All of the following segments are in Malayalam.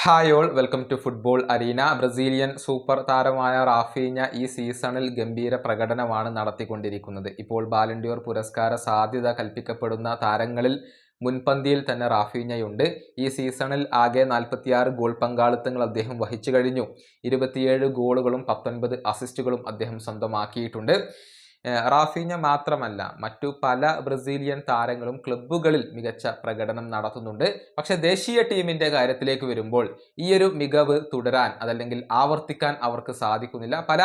Hi all welcome to football arena Brazilian super താരമായ റാഫീഞ്ഞ ഈ സീസണിൽ ഗംഭീര പ്രകടനമാണ് നടത്തിക്കൊണ്ടിരിക്കുന്നത്. ഇപ്പോൾ ബാലൻഡിയോർ പുരസ്കാര സാധ്യത കൽപ്പിക്കപ്പെടുന്ന താരങ്ങളിൽ മുൻപന്തിയിൽ തന്നെ റാഫീഞ്ഞയുണ്ട്. ഈ സീസണിൽ ആകെ നാൽപ്പത്തിയാറ് ഗോൾ പങ്കാളിത്തങ്ങൾ അദ്ദേഹം വഹിച്ചു കഴിഞ്ഞു. ഇരുപത്തിയേഴ് ഗോളുകളും പത്തൊൻപത് അസിസ്റ്റുകളും അദ്ദേഹം സ്വന്തമാക്കിയിട്ടുണ്ട്. റാഫീഞ്ഞ മാത്രമല്ല മറ്റു പല ബ്രസീലിയൻ താരങ്ങളും ക്ലബ്ബുകളിൽ മികച്ച പ്രകടനം നടത്തുന്നുണ്ട്. പക്ഷെ ദേശീയ ടീമിന്റെ കാര്യത്തിലേക്ക് വരുമ്പോൾ ഈ ഒരു മികവ് തുടരാൻ അതല്ലെങ്കിൽ ആവർത്തിക്കാൻ അവർക്ക് സാധിക്കുന്നില്ല. പല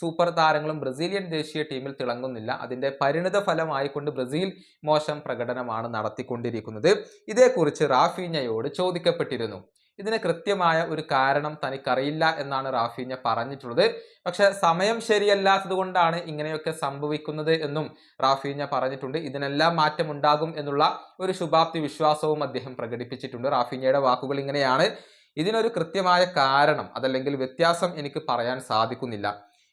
സൂപ്പർ താരങ്ങളും ബ്രസീലിയൻ ദേശീയ ടീമിൽ തിളങ്ങുന്നില്ല. അതിന്റെ പരിണിത ഫലമായിക്കൊണ്ട് ബ്രസീൽ മോശം പ്രകടനമാണ് നടത്തിക്കൊണ്ടിരിക്കുന്നത്. ഇതേക്കുറിച്ച് റാഫീഞ്ഞയോട് ചോദിക്കപ്പെട്ടിരുന്നു. ഇതിന് കൃത്യമായ ഒരു കാരണം തനിക്കറിയില്ല എന്നാണ് റാഫീഞ്ഞ പറഞ്ഞിട്ടുള്ളത്. പക്ഷെ സമയം ശരിയല്ലാത്തത് കൊണ്ടാണ് ഇങ്ങനെയൊക്കെ സംഭവിക്കുന്നത് എന്നും റാഫീഞ്ഞ പറഞ്ഞിട്ടുണ്ട്. ഇതിനെല്ലാം മാറ്റമുണ്ടാകും എന്നുള്ള ഒരു ശുഭാപ്തി വിശ്വാസവും അദ്ദേഹം പ്രകടിപ്പിച്ചിട്ടുണ്ട്. റാഫീഞ്ഞയുടെ വാക്കുകൾ ഇങ്ങനെയാണ്. ഇതിനൊരു കൃത്യമായ കാരണം അതല്ലെങ്കിൽ വ്യത്യാസം എനിക്ക് പറയാൻ സാധിക്കുന്നില്ല.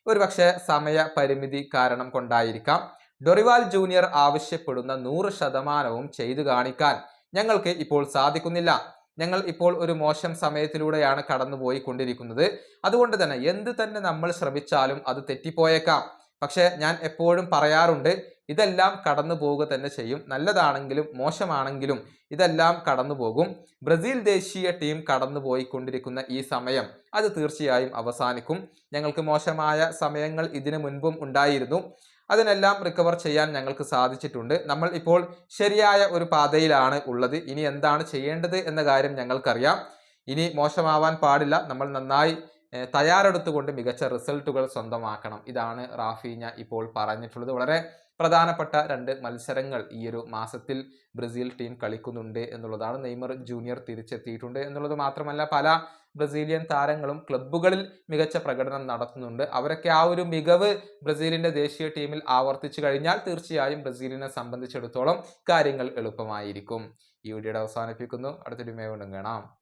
ഒരുപക്ഷെ സമയ പരിമിതി കാരണം കൊണ്ടായിരിക്കാം. ഡൊറിവാൽ ജൂനിയർ ആവശ്യപ്പെടുന്ന നൂറ് ശതമാനവും ചെയ്തു കാണിക്കാൻ ഞങ്ങൾക്ക് ഇപ്പോൾ സാധിക്കുന്നില്ല. ഞങ്ങൾ ഇപ്പോൾ ഒരു മോശം സമയത്തിലൂടെയാണ് കടന്നുപോയി കൊണ്ടിരിക്കുന്നത് അതുകൊണ്ട് തന്നെ എന്ത് തന്നെ നമ്മൾ ശ്രമിച്ചാലും അത് തെറ്റിപ്പോയേക്കാം. പക്ഷേ ഞാൻ എപ്പോഴും പറയാറുണ്ട് ഇതെല്ലാം കടന്നു പോവുക തന്നെ ചെയ്യും. നല്ലതാണെങ്കിലും മോശമാണെങ്കിലും ഇതെല്ലാം കടന്നു പോകും ബ്രസീൽ ദേശീയ ടീം കടന്നു പോയിക്കൊണ്ടിരിക്കുന്ന ഈ സമയം അത് തീർച്ചയായും അവസാനിക്കും. ഞങ്ങൾക്ക് മോശമായ സമയങ്ങൾ ഇതിനു മുൻപും ഉണ്ടായിരുന്നു. അതിനെല്ലാം റിക്കവർ ചെയ്യാൻ ഞങ്ങൾക്ക് സാധിച്ചിട്ടുണ്ട്. നമ്മൾ ഇപ്പോൾ ശരിയായ ഒരു പാതയിലാണ് ഉള്ളത്. ഇനി എന്താണ് ചെയ്യേണ്ടത് എന്ന കാര്യം ഞങ്ങൾക്കറിയാം. ഇനി മോശമാവാൻ പാടില്ല. നമ്മൾ നന്നായി തയ്യാറെടുത്തുകൊണ്ട് മികച്ച റിസൾട്ടുകൾ സ്വന്തമാക്കണം. ഇതാണ് റാഫീഞ്ഞ ഇപ്പോൾ പറഞ്ഞിട്ടുള്ളത്. വളരെ പ്രധാനപ്പെട്ട രണ്ട് മത്സരങ്ങൾ ഈ ഒരു മാസത്തിൽ ബ്രസീൽ ടീം കളിക്കുന്നുണ്ട് എന്നുള്ളതാണ് നെയ്മർ ജൂനിയർ തിരിച്ചെത്തിയിട്ടുണ്ട് എന്നുള്ളത് മാത്രമല്ല പല ബ്രസീലിയൻ താരങ്ങളും ക്ലബ്ബുകളിൽ മികച്ച പ്രകടനം നടത്തുന്നുണ്ട്. അവരൊക്കെ ആ ഒരു മികവ് ബ്രസീലിന്റെ ദേശീയ ടീമിൽ ആവർത്തിച്ചു കഴിഞ്ഞാൽ തീർച്ചയായും ബ്രസീലിനെ സംബന്ധിച്ചിടത്തോളം കാര്യങ്ങൾ എളുപ്പമായിരിക്കും. ഈ വീഡിയോയുടെ അവസാനിപ്പിക്കുന്നു. അടുത്തൊരു മേ കാണാം.